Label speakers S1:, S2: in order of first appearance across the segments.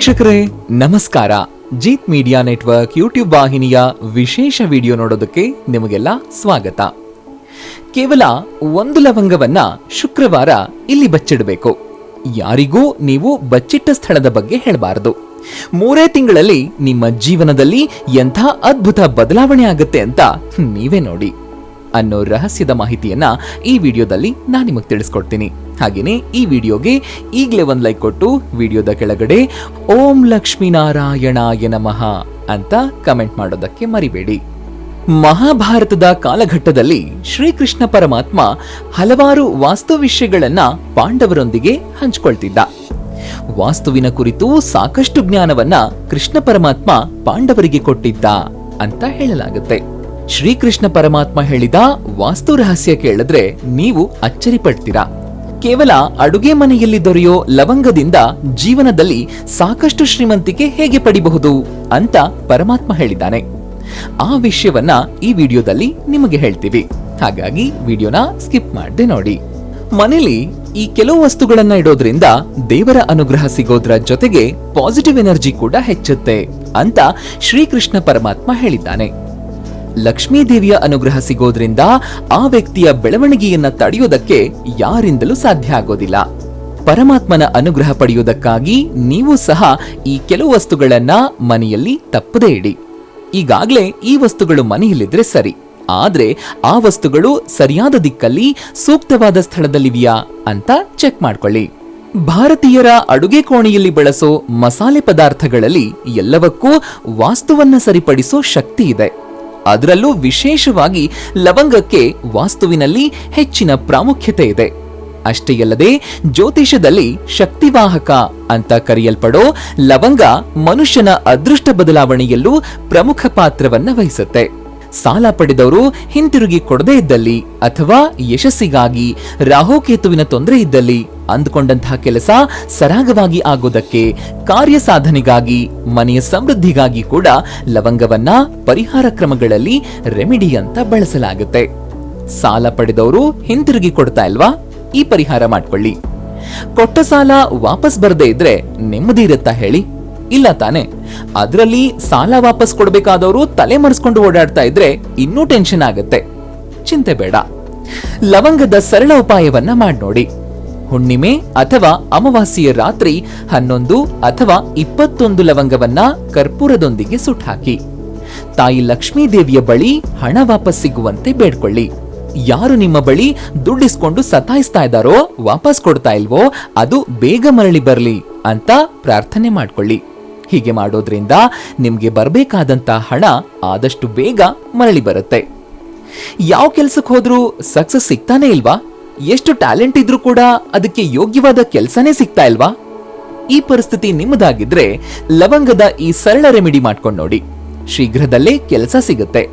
S1: ವೀಕ್ಷಕರೇ, ನಮಸ್ಕಾರ. Jeet media network YouTube ವಾಹಿನಿಯ ವಿಶೇಷ ವಿಡಿಯೋ ನೋಡೋದಕ್ಕೆ ನಿಮಗೆಲ್ಲ ಸ್ವಾಗತ. ಕೇವಲ ಒಂದು ಲವಂಗವನ್ನ ಶುಕ್ರವಾರ ಇಲ್ಲಿ ಬಚ್ಚಿಡಬೇಕು. ಯಾರಿಗೂ ನೀವು ಬಚ್ಚಿಟ್ಟ ಸ್ಥಳದ ಬಗ್ಗೆ ಹೇಳಬಾರದು. ಮೂರೇ ತಿಂಗಳಲ್ಲಿ ನಿಮ್ಮ ಜೀವನದಲ್ಲಿ ಎಂಥ ಅದ್ಭುತ ಬದಲಾವಣೆ ಆಗುತ್ತೆ ಅಂತ ನೀವೇ ನೋಡಿ. ಅನ್ನೋ ರಹಸ್ಯದ ಮಾಹಿತಿಯನ್ನ ಈ ವಿಡಿಯೋದಲ್ಲಿ ನಾನು ನಿಮಗೆ ತಿಳಿಸ್ಕೊಡ್ತೀನಿ. ಹಾಗೆಯೇ ಈ ವಿಡಿಯೋಗೆ ಈಗಲೇ ಒಂದು ಲೈಕ್ ಕೊಟ್ಟು ವಿಡಿಯೋದ ಕೆಳಗಡೆ ಓಂ ಲಕ್ಷ್ಮೀನಾರಾಯಣಾಯ ನಮಃ ಅಂತ ಕಮೆಂಟ್ ಮಾಡೋದಕ್ಕೆ ಮರಿಬೇಡಿ. ಮಹಾಭಾರತದ ಕಾಲಘಟ್ಟದಲ್ಲಿ ಶ್ರೀಕೃಷ್ಣ ಪರಮಾತ್ಮ ಹಲವಾರು ವಾಸ್ತು ವಿಷಯಗಳನ್ನ ಪಾಂಡವರೊಂದಿಗೆ ಹಂಚಿಕೊಳ್ತಿದ್ದ. ವಾಸ್ತುವಿನ ಕುರಿತು ಸಾಕಷ್ಟು ಜ್ಞಾನವನ್ನ ಕೃಷ್ಣ ಪರಮಾತ್ಮ ಪಾಂಡವರಿಗೆ ಕೊಟ್ಟಿದ್ದ ಅಂತ ಹೇಳಲಾಗುತ್ತೆ. ಶ್ರೀಕೃಷ್ಣ ಪರಮಾತ್ಮ ಹೇಳಿದ ವಾಸ್ತು ರಹಸ್ಯ ಕೇಳಿದ್ರೆ ನೀವು ಅಚ್ಚರಿ ಪಡ್ತೀರಾ ಕೇವಲ ಅಡುಗೆ ಮನೆಯಲ್ಲಿ ದೊರೆಯೋ ಲವಂಗದಿಂದ ಜೀವನದಲ್ಲಿ ಸಾಕಷ್ಟು ಶ್ರೀಮಂತಿಕೆ ಹೇಗೆ ಪಡಿಬಹುದು ಅಂತ ಪರಮಾತ್ಮ ಹೇಳಿದ್ದಾನೆ. ಆ ವಿಷಯವನ್ನ ಈ ವಿಡಿಯೋದಲ್ಲಿ ನಿಮಗೆ ಹೇಳ್ತೀವಿ. ಹಾಗಾಗಿ ವಿಡಿಯೋನ ಸ್ಕಿಪ್ ಮಾಡದೆ ನೋಡಿ. ಮನೇಲಿ ಈ ಕೆಲವು ವಸ್ತುಗಳನ್ನ ಇಡೋದ್ರಿಂದ ದೇವರ ಅನುಗ್ರಹ ಸಿಗೋದ್ರ ಜೊತೆಗೆ ಪಾಸಿಟಿವ್ ಎನರ್ಜಿ ಕೂಡ ಹೆಚ್ಚುತ್ತೆ ಅಂತ ಶ್ರೀಕೃಷ್ಣ ಪರಮಾತ್ಮ ಹೇಳಿದ್ದಾನೆ. ಲಕ್ಷ್ಮೀ ದೇವಿಯ ಅನುಗ್ರಹ ಸಿಗೋದ್ರಿಂದ ಆ ವ್ಯಕ್ತಿಯ ಬೆಳವಣಿಗೆಯನ್ನ ತಡೆಯೋದಕ್ಕೆ ಯಾರಿಂದಲೂ ಸಾಧ್ಯ ಆಗೋದಿಲ್ಲ. ಪರಮಾತ್ಮನ ಅನುಗ್ರಹ ಪಡೆಯುವುದಕ್ಕಾಗಿ ನೀವು ಸಹ ಈ ಕೆಲವು ವಸ್ತುಗಳನ್ನ ಮನೆಯಲ್ಲಿ ತಪ್ಪದೇ ಇಡಿ. ಈಗಾಗಲೇ ಈ ವಸ್ತುಗಳು ಮನೆಯಲ್ಲಿದ್ರೆ ಸರಿ. ಆದ್ರೆ ಆ ವಸ್ತುಗಳು ಸರಿಯಾದ ದಿಕ್ಕಲ್ಲಿ ಸೂಕ್ತವಾದ ಸ್ಥಳದಲ್ಲಿವೆಯಾ ಅಂತ ಚೆಕ್ ಮಾಡ್ಕೊಳ್ಳಿ. ಭಾರತೀಯರ ಅಡುಗೆ ಕೋಣೆಯಲ್ಲಿ ಬಳಸೋ ಮಸಾಲೆ ಪದಾರ್ಥಗಳಲ್ಲಿ ಎಲ್ಲವಕ್ಕೂ ವಾಸ್ತುವನ್ನ ಸರಿಪಡಿಸೋ ಶಕ್ತಿ ಇದೆ. ಅದರಲ್ಲೂ ವಿಶೇಷವಾಗಿ ಲವಂಗಕ್ಕೆ ವಾಸ್ತುವಿನಲ್ಲಿ ಹೆಚ್ಚಿನ ಪ್ರಾಮುಖ್ಯತೆ ಇದೆ. ಅಷ್ಟೇ ಅಲ್ಲದೆ ಜ್ಯೋತಿಷದಲ್ಲಿ ಶಕ್ತಿವಾಹಕ ಅಂತ ಕರೆಯಲ್ಪಡೋ ಲವಂಗ ಮನುಷ್ಯನ ಅದೃಷ್ಟ ಬದಲಾವಣೆಯಲ್ಲೂ ಪ್ರಮುಖ ಪಾತ್ರವನ್ನ ವಹಿಸುತ್ತೆ. ಸಾಲ ಪಡೆದವರು ಹಿಂತಿರುಗಿ ಕೊಡದೇ ಇದ್ದಲ್ಲಿ ಅಥವಾ ಯಶಸ್ಸಿಗಾಗಿ ರಾಹುಕೇತುವಿನ ತೊಂದರೆ ಇದ್ದಲ್ಲಿ ಅಂದುಕೊಂಡಂತಹ ಕೆಲಸ ಸರಾಗವಾಗಿ ಆಗೋದಕ್ಕೆ ಕಾರ್ಯ ಸಾಧನೆಗಾಗಿ ಮನೆಯ ಸಮೃದ್ಧಿಗಾಗಿ ಕೂಡ ಲವಂಗವನ್ನ ಪರಿಹಾರ ಕ್ರಮಗಳಲ್ಲಿ ರೆಮಿಡಿ ಅಂತ ಬಳಸಲಾಗುತ್ತೆ. ಸಾಲ ಪಡೆದವರು ಹಿಂತಿರುಗಿ ಕೊಡ್ತಾ ಇಲ್ವಾ? ಈ ಪರಿಹಾರ ಮಾಡ್ಕೊಳ್ಳಿ. ಕೊಟ್ಟ ಸಾಲ ವಾಪಸ್ ಬರದೇ ಇದ್ರೆ ನೆಮ್ಮದಿ ಇರುತ್ತಾ ಹೇಳಿ? ಇಲ್ಲ ತಾನೆ. ಅದರಲ್ಲಿ ಸಾಲ ವಾಪಸ್ ಕೊಡಬೇಕಾದವರು ತಲೆ ಮರೆಸ್ಕೊಂಡು ಓಡಾಡ್ತಾ ಇದ್ರೆ ಇನ್ನೂ ಟೆನ್ಷನ್ ಆಗುತ್ತೆ. ಚಿಂತೆ ಬೇಡ. ಲವಂಗದ ಸರಳ ಉಪಾಯವನ್ನ ಮಾಡಿ ನೋಡಿ ಹುಣ್ಣಿಮೆ ಅಥವಾ ಅಮಾವಾಸ್ಯೆಯ ರಾತ್ರಿ ಹನ್ನೊಂದು ಅಥವಾ ಇಪ್ಪತ್ತೊಂದು ಲವಂಗವನ್ನ ಕರ್ಪೂರದೊಂದಿಗೆ ಸುಟ್ಟಾಕಿ. ತಾಯಿ ಲಕ್ಷ್ಮೀ ದೇವಿಯ ಬಳಿ ಹಣ ವಾಪಸ್ ಸಿಗುವಂತೆ ಬೇಡ್ಕೊಳ್ಳಿ. ಯಾರು ನಿಮ್ಮ ಬಳಿ ದುಡ್ಡಿಸ್ಕೊಂಡು ಸತಾಯಿಸ್ತಾ ಇದ್ದಾರೋ ವಾಪಸ್ ಕೊಡ್ತಾ ಇಲ್ವೋ ಅದು ಬೇಗ ಮರಳಿ ಬರಲಿ ಅಂತ ಪ್ರಾರ್ಥನೆ ಮಾಡ್ಕೊಳ್ಳಿ. ಹೀಗೆ ಮಾಡೋದ್ರಿಂದ ನಿಮ್ಗೆ ಬರಬೇಕಾದಂತ ಹಣ ಆದಷ್ಟು ಬೇಗ ಮರಳಿ ಬರುತ್ತೆ. ಯಾವ ಕೆಲ್ಸಕ್ಕೆ ಹೋದ್ರೂ ಸಕ್ಸಸ್ ಸಿಗ್ತಾನೆ ಇಲ್ವಾ? ಎಷ್ಟು ಟ್ಯಾಲೆಂಟ್ ಇದ್ರೂ ಕೂಡ ಅದಕ್ಕೆ ಯೋಗ್ಯವಾದ ಕೆಲಸನೇ ಸಿಗ್ತಾ ಇಲ್ವಾ? ಈ ಪರಿಸ್ಥಿತಿ ನಿಮ್ಮದಾಗಿದ್ರೆ ಲವಂಗದ ಈ ಸರಳ ರೆಮಿಡಿ ಮಾಡ್ಕೊಂಡು ನೋಡಿ. ಶೀಘ್ರದಲ್ಲೇ ಕೆಲಸ ಸಿಗುತ್ತೆ.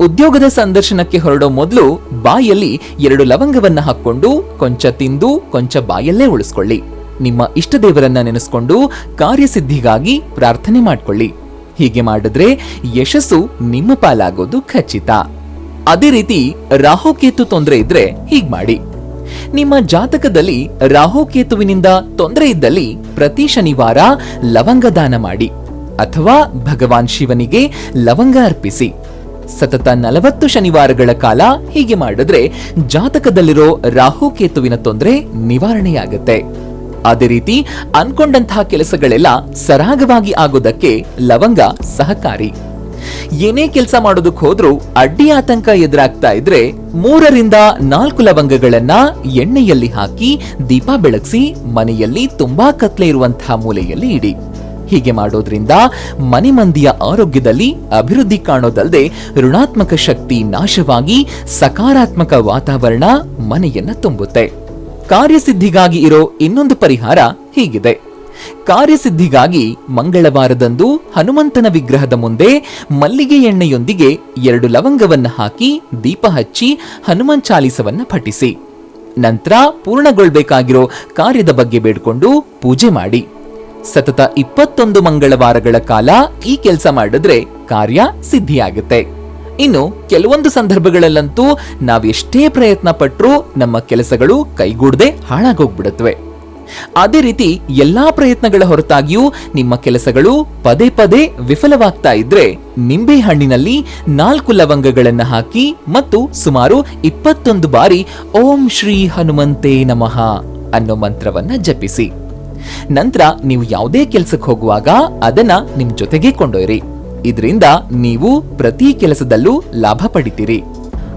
S1: ಉದ್ಯೋಗದ ಸಂದರ್ಶನಕ್ಕೆ ಹೊರಡೋ ಮೊದಲು ಬಾಯಲ್ಲಿ ಎರಡು ಲವಂಗವನ್ನ ಹಾಕೊಂಡು ಕೊಂಚ ತಿಂದು ಕೊಂಚ ಬಾಯಲ್ಲೇ ಉಳಿಸ್ಕೊಳ್ಳಿ. ನಿಮ್ಮ ಇಷ್ಟ ದೇವರನ್ನ ನೆನೆಸ್ಕೊಂಡು ಕಾರ್ಯಸಿದ್ಧಿಗಾಗಿ ಪ್ರಾರ್ಥನೆ ಮಾಡ್ಕೊಳ್ಳಿ. ಹೀಗೆ ಮಾಡಿದ್ರೆ ಯಶಸ್ಸು ನಿಮ್ಮ ಪಾಲಾಗೋದು ಖಚಿತ. ಅದೇ ರೀತಿ ರಾಹುಕೇತು ತೊಂದರೆ ಇದ್ರೆ ಹೀಗ್ ಮಾಡಿ. ನಿಮ್ಮ ಜಾತಕದಲ್ಲಿ ರಾಹುಕೇತುವಿನಿಂದ ತೊಂದರೆ ಇದ್ದಲ್ಲಿ ಪ್ರತಿ ಶನಿವಾರ ಲವಂಗ ದಾನ ಮಾಡಿ ಅಥವಾ ಭಗವಾನ್ ಶಿವನಿಗೆ ಲವಂಗ ಅರ್ಪಿಸಿ. ಸತತ ನಲವತ್ತು ಶನಿವಾರಗಳ ಕಾಲ ಹೀಗೆ ಮಾಡಿದ್ರೆ ಜಾತಕದಲ್ಲಿರೋ ರಾಹುಕೇತುವಿನ ತೊಂದರೆ ನಿವಾರಣೆಯಾಗುತ್ತೆ. ಅದೇ ರೀತಿ ಅನ್ಕೊಂಡಂತಹ ಕೆಲಸಗಳೆಲ್ಲ ಸರಾಗವಾಗಿ ಆಗೋದಕ್ಕೆ ಲವಂಗ ಸಹಕಾರಿ. ಏನೇ ಕೆಲಸ ಮಾಡೋದಕ್ಕೆ ಹೋದ್ರೂ ಅಡ್ಡಿ ಆತಂಕ ಎದುರಾಗ್ತಾ ಇದ್ರೆ ಮೂರರಿಂದ ನಾಲ್ಕು ಲವಂಗಗಳನ್ನ ಎಣ್ಣೆಯಲ್ಲಿ ಹಾಕಿ ದೀಪ ಬೆಳಗಿಸಿ ಮನೆಯಲ್ಲಿ ತುಂಬಾ ಕತ್ಲೆ ಇರುವಂತಹ ಮೂಲೆಯಲ್ಲಿ ಇಡಿ. ಹೀಗೆ ಮಾಡೋದ್ರಿಂದ ಮನೆ ಮಂದಿಯ ಆರೋಗ್ಯದಲ್ಲಿ ಅಭಿವೃದ್ಧಿ ಕಾಣೋದಲ್ಲದೆ ಋಣಾತ್ಮಕ ಶಕ್ತಿ ನಾಶವಾಗಿ ಸಕಾರಾತ್ಮಕ ವಾತಾವರಣ ಮನೆಯನ್ನ ತುಂಬುತ್ತೆ. ಕಾರ್ಯಸಿದ್ಧಿಗಾಗಿ ಇರೋ ಇನ್ನೊಂದು ಪರಿಹಾರ ಹೀಗಿದೆ. ಕಾರ್ಯಸಿದ್ಧಿಗಾಗಿ ಮಂಗಳವಾರದಂದು ಹನುಮಂತನ ವಿಗ್ರಹದ ಮುಂದೆ ಮಲ್ಲಿಗೆ ಎಣ್ಣೆಯೊಂದಿಗೆ ಎರಡು ಲವಂಗವನ್ನು ಹಾಕಿ ದೀಪ ಹಚ್ಚಿ ಹನುಮನ್ ಚಾಲಿಸವನ್ನ ಪಠಿಸಿ. ನಂತರ ಪೂರ್ಣಗೊಳ್ಳಬೇಕಾಗಿರೋ ಕಾರ್ಯದ ಬಗ್ಗೆ ಬೇಡಿಕೊಂಡು ಪೂಜೆ ಮಾಡಿ. ಸತತ ಇಪ್ಪತ್ತೊಂದು ಮಂಗಳವಾರಗಳ ಕಾಲ ಈ ಕೆಲಸ ಮಾಡಿದ್ರೆ ಕಾರ್ಯ ಸಿದ್ಧಿಯಾಗುತ್ತೆ. ಇನ್ನು ಕೆಲವೊಂದು ಸಂದರ್ಭಗಳಲ್ಲಂತೂ ನಾವೆಷ್ಟೇ ಪ್ರಯತ್ನ ಪಟ್ಟರೂ ನಮ್ಮ ಕೆಲಸಗಳು ಕೈಗೂಡದೆ ಹಾಳಾಗೋಗ್ಬಿಡುತ್ತವೆ ಅದೇ ರೀತಿ ಎಲ್ಲಾ ಪ್ರಯತ್ನಗಳ ಹೊರತಾಗಿಯೂ ನಿಮ್ಮ ಕೆಲಸಗಳು ಪದೇ ಪದೇ ವಿಫಲವಾಗ್ತಾ ಇದ್ರೆ ನಿಂಬೆ ಹಣ್ಣಿನಲ್ಲಿ ನಾಲ್ಕು ಲವಂಗಗಳನ್ನು ಹಾಕಿ ಮತ್ತು ಸುಮಾರು ಇಪ್ಪತ್ತೊಂದು ಬಾರಿ ಓಂ ಶ್ರೀ ಹನುಮಂತೇ ನಮಃ ಅನ್ನೋ ಮಂತ್ರವನ್ನ ಜಪಿಸಿ. ನಂತರ ನೀವು ಯಾವುದೇ ಕೆಲಸಕ್ಕೆ ಹೋಗುವಾಗ ಅದನ್ನ ನಿಮ್ ಜೊತೆಗೆ ಕೊಂಡೊಯ್ರಿ. ಇದರಿಂದ ನೀವು ಪ್ರತಿ ಕೆಲಸದಲ್ಲೂ ಲಾಭ ಪಡಿತೀರಿ.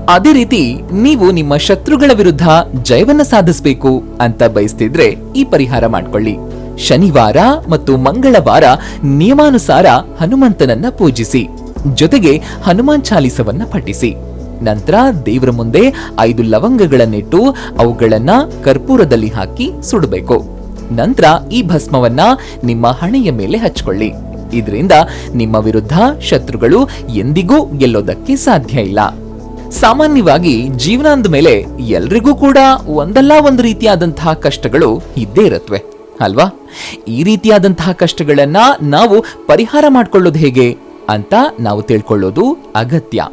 S1: ಅದೇ ರೀತಿ ನೀವು ನಿಮ್ಮ ಶತ್ರುಗಳ ವಿರುದ್ಧ ಜಯವನ್ನ ಸಾಧಿಸಬೇಕು ಅಂತ ಬಯಸ್ತಿದ್ರೆ ಈ ಪರಿಹಾರ ಮಾಡ್ಕೊಳ್ಳಿ. ಶನಿವಾರ ಮತ್ತು ಮಂಗಳವಾರ ನಿಯಮಾನುಸಾರ ಹನುಮಂತನನ್ನ ಪೂಜಿಸಿ. ಜೊತೆಗೆ ಹನುಮಾನ್ ಚಾಲಿಸವನ್ನ ಪಠಿಸಿ. ನಂತರ ದೇವರ ಮುಂದೆ ಐದು ಲವಂಗಗಳನ್ನಿಟ್ಟು ಅವುಗಳನ್ನ ಕರ್ಪೂರದಲ್ಲಿ ಹಾಕಿ ಸುಡಬೇಕು. ನಂತರ ಈ ಭಸ್ಮವನ್ನ ನಿಮ್ಮ ಹಣೆಯ ಮೇಲೆ ಹಚ್ಕೊಳ್ಳಿ. ಇದರಿಂದ ನಿಮ್ಮ ವಿರುದ್ಧ ಶತ್ರುಗಳು ಎಂದಿಗೂ ಗೆಲ್ಲೋದಕ್ಕೆ ಸಾಧ್ಯ ಇಲ್ಲ. ಸಾಮಾನ್ಯವಾಗಿ ಜೀವನ ಮೇಲೆ ಎಲ್ರಿಗೂ ಕೂಡ ಒಂದಲ್ಲ ಒಂದು ರೀತಿಯಾದಂತಹ ಕಷ್ಟಗಳು ಇದ್ದೇ ಇರತ್ವೆ, ಅಲ್ವಾ? ಈ ರೀತಿಯಾದಂತಹ ಕಷ್ಟಗಳನ್ನ ನಾವು ಪರಿಹಾರ ಮಾಡಿಕೊಳ್ಳೋದು ಹೇಗೆ ಅಂತ ನಾವು ತಿಳ್ಕೊಳ್ಳೋದು ಅಗತ್ಯ.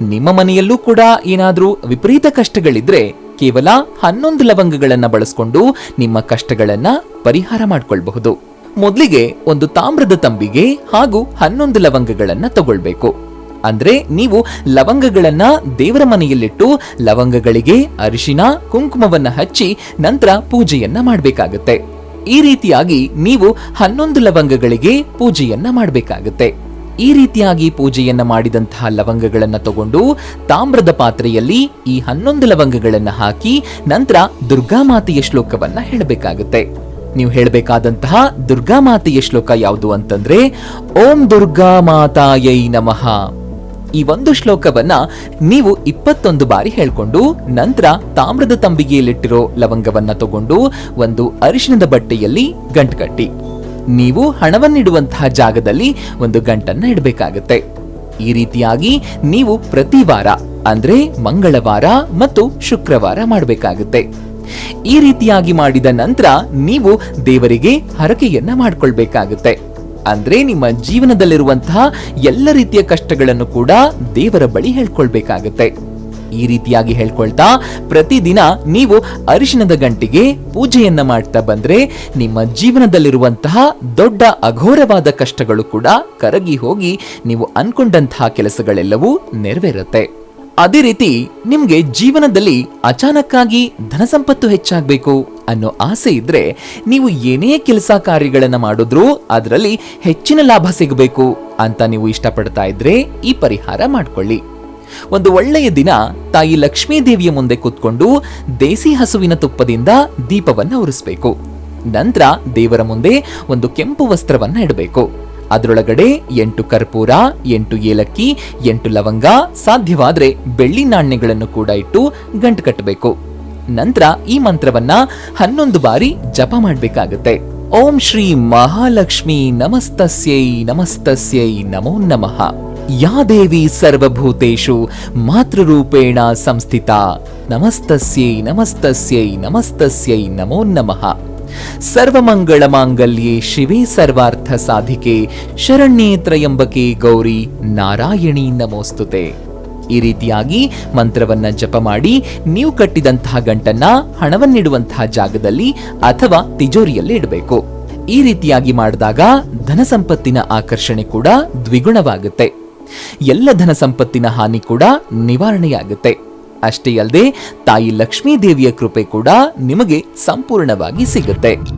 S1: ನಿಮ್ಮ ಮನೆಯಲ್ಲೂ ಕೂಡ ಏನಾದರೂ ವಿಪರೀತ ಕಷ್ಟಗಳಿದ್ರೆ ಕೇವಲ ಹನ್ನೊಂದು ಲವಂಗಗಳನ್ನ ಬಳಸ್ಕೊಂಡು ನಿಮ್ಮ ಕಷ್ಟಗಳನ್ನ ಪರಿಹಾರ ಮಾಡಿಕೊಳ್ಬಹುದು. ಮೊದಲಿಗೆ ಒಂದು ತಾಮ್ರದ ತಂಬಿಗೆ ಹಾಗೂ ಹನ್ನೊಂದು ಲವಂಗಗಳನ್ನ ತಗೊಳ್ಬೇಕು. ಅಂದ್ರೆ ನೀವು ಲವಂಗಗಳನ್ನ ದೇವರ ಮನೆಯಲ್ಲಿಟ್ಟು ಲವಂಗಗಳಿಗೆ ಅರಿಶಿನ, ಕುಂಕುಮವನ್ನ ಹಚ್ಚಿ ನಂತರ ಪೂಜೆಯನ್ನ ಮಾಡಬೇಕಾಗುತ್ತೆ. ಈ ರೀತಿಯಾಗಿ ನೀವು ಹನ್ನೊಂದು ಲವಂಗಗಳಿಗೆ ಪೂಜೆಯನ್ನ ಮಾಡಬೇಕಾಗುತ್ತೆ. ಈ ರೀತಿಯಾಗಿ ಪೂಜೆಯನ್ನ ಮಾಡಿದಂತಹ ಲವಂಗಗಳನ್ನ ತಗೊಂಡು ತಾಮ್ರದ ಪಾತ್ರೆಯಲ್ಲಿ ಈ ಹನ್ನೊಂದು ಲವಂಗಗಳನ್ನ ಹಾಕಿ ನಂತರ ದುರ್ಗಾಮಾತೆಯ ಶ್ಲೋಕವನ್ನ ಹೇಳಬೇಕಾಗುತ್ತೆ. ನೀವು ಹೇಳಬೇಕಾದಂತಹ ದುರ್ಗಾಮಾತೆಯ ಶ್ಲೋಕ ಯಾವುದು ಅಂತಂದ್ರೆ, ಓಂ ದುರ್ಗಾ ಮಾತಾಯೈ ನಮಃ. ಈ ಒಂದು ಶ್ಲೋಕವನ್ನ ನೀವು ಇಪ್ಪತ್ತೊಂದು ಬಾರಿ ಹೇಳ್ಕೊಂಡು ನಂತರ ತಾಮ್ರದ ತಂಬಿಗೆಯಲ್ಲಿಟ್ಟಿರೋ ಲವಂಗವನ್ನ ತಗೊಂಡು ಒಂದು ಅರಿಶಿನದ ಬಟ್ಟೆಯಲ್ಲಿ ಗಂಟು ಕಟ್ಟಿ. ನೀವು ಹಣವನ್ನಿಡುವಂತಹ ಜಾಗದಲ್ಲಿ ಒಂದು ಗಂಟನ್ನ ಇಡಬೇಕಾಗತ್ತೆ. ಈ ರೀತಿಯಾಗಿ ನೀವು ಪ್ರತಿ ವಾರ, ಅಂದ್ರೆ ಮಂಗಳವಾರ ಮತ್ತು ಶುಕ್ರವಾರ ಮಾಡಬೇಕಾಗುತ್ತೆ. ಈ ರೀತಿಯಾಗಿ ಮಾಡಿದ ನಂತರ ನೀವು ದೇವರಿಗೆ ಹರಕೆಯನ್ನ ಮಾಡ್ಕೊಳ್ಬೇಕಾಗುತ್ತೆ. ಅಂದ್ರೆ ನಿಮ್ಮ ಜೀವನದಲ್ಲಿರುವಂತಹ ಎಲ್ಲ ರೀತಿಯ ಕಷ್ಟಗಳನ್ನು ಕೂಡ ದೇವರ ಬಳಿ ಹೇಳ್ಕೊಳ್ಬೇಕಾಗತ್ತೆ. ಈ ರೀತಿಯಾಗಿ ಹೇಳ್ಕೊಳ್ತಾ ಪ್ರತಿದಿನ ನೀವು ಅರಿಶಿಣದ ಗಂಟಿಗೆ ಪೂಜೆಯನ್ನ ಮಾಡ್ತಾ ಬಂದ್ರೆ ನಿಮ್ಮ ಜೀವನದಲ್ಲಿರುವಂತಹ ದೊಡ್ಡ ಅಘೋರವಾದ ಕಷ್ಟಗಳು ಕೂಡ ಕರಗಿ ಹೋಗಿ ನೀವು ಅನ್ಕೊಂಡಂತಹ ಕೆಲಸಗಳೆಲ್ಲವೂ ನೆರವೇರುತ್ತೆ. ಅದೇ ರೀತಿ ನಿಮ್ಗೆ ಜೀವನದಲ್ಲಿ ಅಚಾನಕ್ಕಾಗಿ ಧನ ಸಂಪತ್ತು ಹೆಚ್ಚಾಗಬೇಕು ಅನ್ನೋ ಆಸೆ ಇದ್ರೆ ನೀವು ಏನೇ ಕೆಲಸ ಕಾರ್ಯಗಳನ್ನ ಮಾಡಿದ್ರೂ ಅದರಲ್ಲಿ ಹೆಚ್ಚಿನ ಲಾಭ ಸಿಗಬೇಕು ಅಂತ ನೀವು ಇಷ್ಟಪಡ್ತಾ ಇದ್ರೆ ಈ ಪರಿಹಾರ ಮಾಡ್ಕೊಳ್ಳಿ. ಒಂದು ಒಳ್ಳೆಯ ದಿನ ತಾಯಿ ಲಕ್ಷ್ಮೀ ದೇವಿಯ ಮುಂದೆ ಕೂತ್ಕೊಂಡು ದೇಸಿ ಹಸುವಿನ ತುಪ್ಪದಿಂದ ದೀಪವನ್ನು ಉರಿಸಬೇಕು. ನಂತರ ದೇವರ ಮುಂದೆ ಒಂದು ಕೆಂಪು ವಸ್ತ್ರವನ್ನು ಇಡಬೇಕು. ಅದರೊಳಗಡೆ ಎಂಟು ಕರ್ಪೂರ, ಎಂಟು ಏಲಕ್ಕಿ, ಎಂಟು ಲವಂಗ ಸಾಧ್ಯವಾದರೆ ಬೆಳ್ಳಿ ನಾಣ್ಯಗಳನ್ನು ಕೂಡ ಇಟ್ಟು ಗಂಟು ಕಟ್ಟಬೇಕು. ನಂತರ ಈ ಮಂತ್ರವನ್ನ ಹನ್ನೊಂದು ಬಾರಿ ಜಪ ಮಾಡಬೇಕಾಗುತ್ತೆ. ಓಂ ಶ್ರೀ ಮಹಾಲಕ್ಷ್ಮಿ ನಮಸ್ತಸ್ಯೈ ನಮಸ್ತಸ್ಯೈ ನಮೋ ನಮಃ. ಯಾ ದೇವಿ ಸರ್ವಭೂತೇಷು ಮಾತೃರೂಪೇಣ ಸಂಸ್ಥಿತ. ನಮಸ್ತಸ್ಯೈ ನಮಸ್ತಸ್ಯೈ ನಮಸ್ತಸ್ಯೈ ನಮೋ ನಮಃ. ಸರ್ವಮಂಗಳ ಮಾಂಗಲ್ಯೆ ಶಿವೇ ಸರ್ವಾರ್ಥ ಸಾಧಿಕೆ, ಶರಣ್ಯೇ ತ್ರಯಂಬಕೆ ಗೌರಿ ನಾರಾಯಣಿ ನಮೋಸ್ತುತೆ. ಈ ರೀತಿಯಾಗಿ ಮಂತ್ರವನ್ನ ಜಪ ಮಾಡಿ ನೀವು ಕಟ್ಟಿದಂತಹ ಗಂಟನ್ನ ಹಣವನ್ನಿಡುವಂತಹ ಜಾಗದಲ್ಲಿ ಅಥವಾ ತಿಜೋರಿಯಲ್ಲಿ ಇಡಬೇಕು. ಈ ರೀತಿಯಾಗಿ ಮಾಡಿದಾಗ ಧನ ಸಂಪತ್ತಿನ ಆಕರ್ಷಣೆ ಕೂಡ ದ್ವಿಗುಣವಾಗುತ್ತೆ. ಎಲ್ಲ ಧನ ಸಂಪತ್ತಿನ ಹಾನಿ ಕೂಡ ನಿವಾರಣೆಯಾಗುತ್ತೆ. ಅಷ್ಟೇ ಅಲ್ಲದೆ ತಾಯಿ ಲಕ್ಷ್ಮೀ ದೇವಿಯ ಕೃಪೆ ಕೂಡ ನಿಮಗೆ ಸಂಪೂರ್ಣವಾಗಿ ಸಿಗುತ್ತೆ.